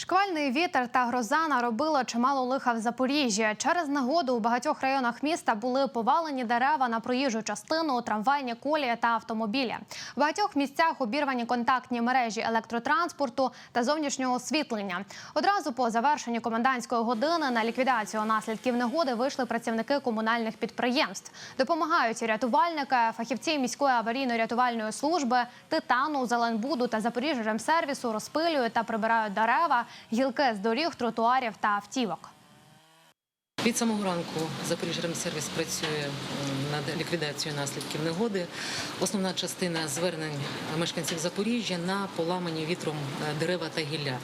Шквальний вітер та гроза наробило чимало лиха в Запоріжжі. Через негоду у багатьох районах міста були повалені дерева на проїжджу частину, трамвайні колії та автомобілі. В багатьох місцях обірвані контактні мережі електротранспорту та зовнішнього освітлення. Одразу по завершенні комендантської години на ліквідацію наслідків негоди вийшли працівники комунальних підприємств. Допомагають рятувальники, фахівці міської аварійно-рятувальної служби, титану, Зеленбуду та Запоріжжя-Ремсервісу розпилюють та прибирають дерева, гілки з доріг, тротуарів та автівок. Від самого ранку Запоріжжя-Ремсервіс працює над ліквідацією наслідків негоди. Основна частина звернень мешканців Запоріжжя на поламані вітром е, дерева та гілля.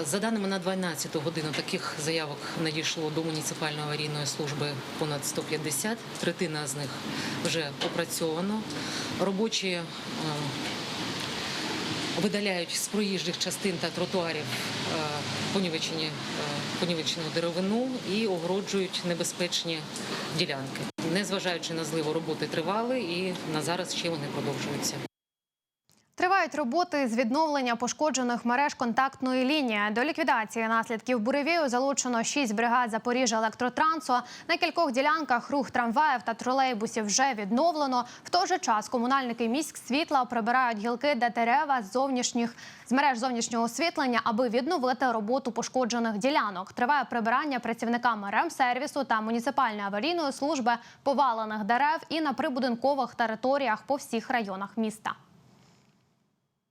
Е, За даними на 12 годину, таких заявок надійшло до муніципальної аварійної служби понад 150. Третина з них вже опрацьовано. Робочі видаляють з проїжджих частин та тротуарів е, понівечені, е, понівечену деревину і огороджують небезпечні ділянки. Незважаючи на зливу, роботи тривали і на зараз ще вони продовжуються. Тривають роботи з відновлення пошкоджених мереж контактної лінії. До ліквідації наслідків буревію залучено 6 бригад Запоріжжя електротрансу. На кількох ділянках рух трамваїв та тролейбусів вже відновлено. В той же час комунальники міськ світла прибирають гілки та дерева з зовнішніх з мереж зовнішнього освітлення, аби відновити роботу пошкоджених ділянок. Триває прибирання працівниками ремсервісу та муніципальної аварійної служби повалених дерев і на прибудинкових територіях по всіх районах міста.